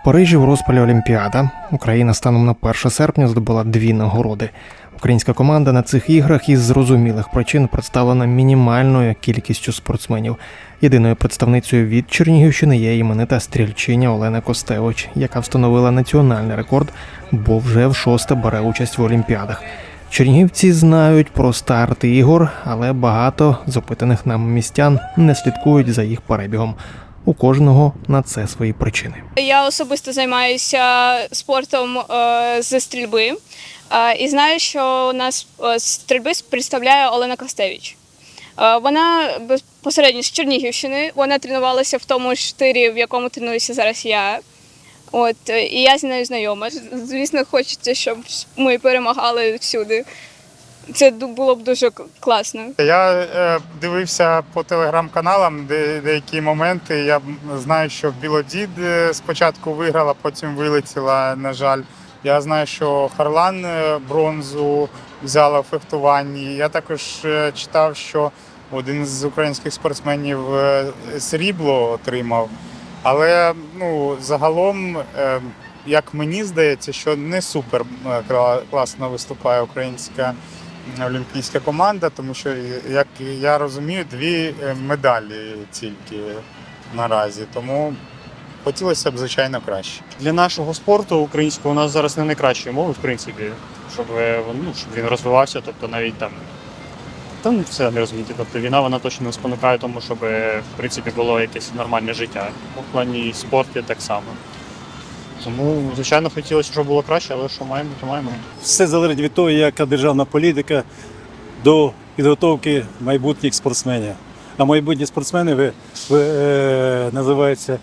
В Парижі в розпалі Олімпіада Україна станом на 1 серпня здобула дві нагороди. Українська команда на цих іграх із зрозумілих причин представлена мінімальною кількістю спортсменів. Єдиною представницею від Чернігівщини є іменита стрільчиня Олена Костевич, яка встановила національний рекорд, бо вже в шосте бере участь в Олімпіадах. Чернігівці знають про старт ігор, але багато з опитаних нам містян не слідкують за їх перебігом. У кожного на це свої причини. Я особисто займаюся спортом е, зі стрільби е, і знаю, що у нас е, стрільби представляє Олена Костевич. Вона безпосередньо з Чернігівщини. Вона тренувалася в тому ж тирі, в якому тренуюся зараз я. От і я з нею знайома. Звісно, хочеться, щоб ми перемагали всюди. Це було б дуже класно. Я е, дивився по телеграм-каналам де, деякі моменти. Я знаю, що Білодід е, спочатку виграла, потім вилетіла, на жаль. Я знаю, що Харлан е, бронзу взяла в фехтуванні. Я також е, читав, що один з українських спортсменів срібло отримав. Але ну, загалом, е, як мені здається, що не супер класно виступає українська олімпійська команда, тому що, як я розумію, дві е, медалі тільки наразі. Тому хотілося б, звичайно, краще. Для нашого спорту українського у нас зараз не найкращі умови, в принципі, щоб, е, ну, щоб він розвивався, тобто навіть там. Там все не розумієте. Тобто війна вона точно не спонукає тому, щоб е, в принципі було якесь нормальне життя. У плані спорту так само. Тому, звичайно, хотілося, щоб було краще, але що маємо, то маємо. Все залежить від того, яка державна політика до підготовки майбутніх спортсменів. А майбутні спортсмени ви, ви, е, називаються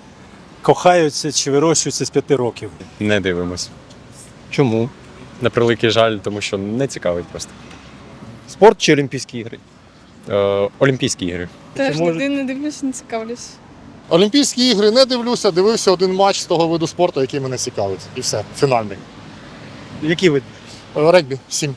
кохаються чи вирощуються з п'яти років. Не дивимось. Чому? На превеликий жаль, тому що не цікавить просто. Спорт чи Олімпійські ігри? Е, Олімпійські ігри. Теж може- не дивлюся, не цікавлюсь. Олімпійські ігри не дивлюся, дивився один матч з того виду спорту, який мене цікавить. І все, фінальний. Які ви? Е, Регбі 7.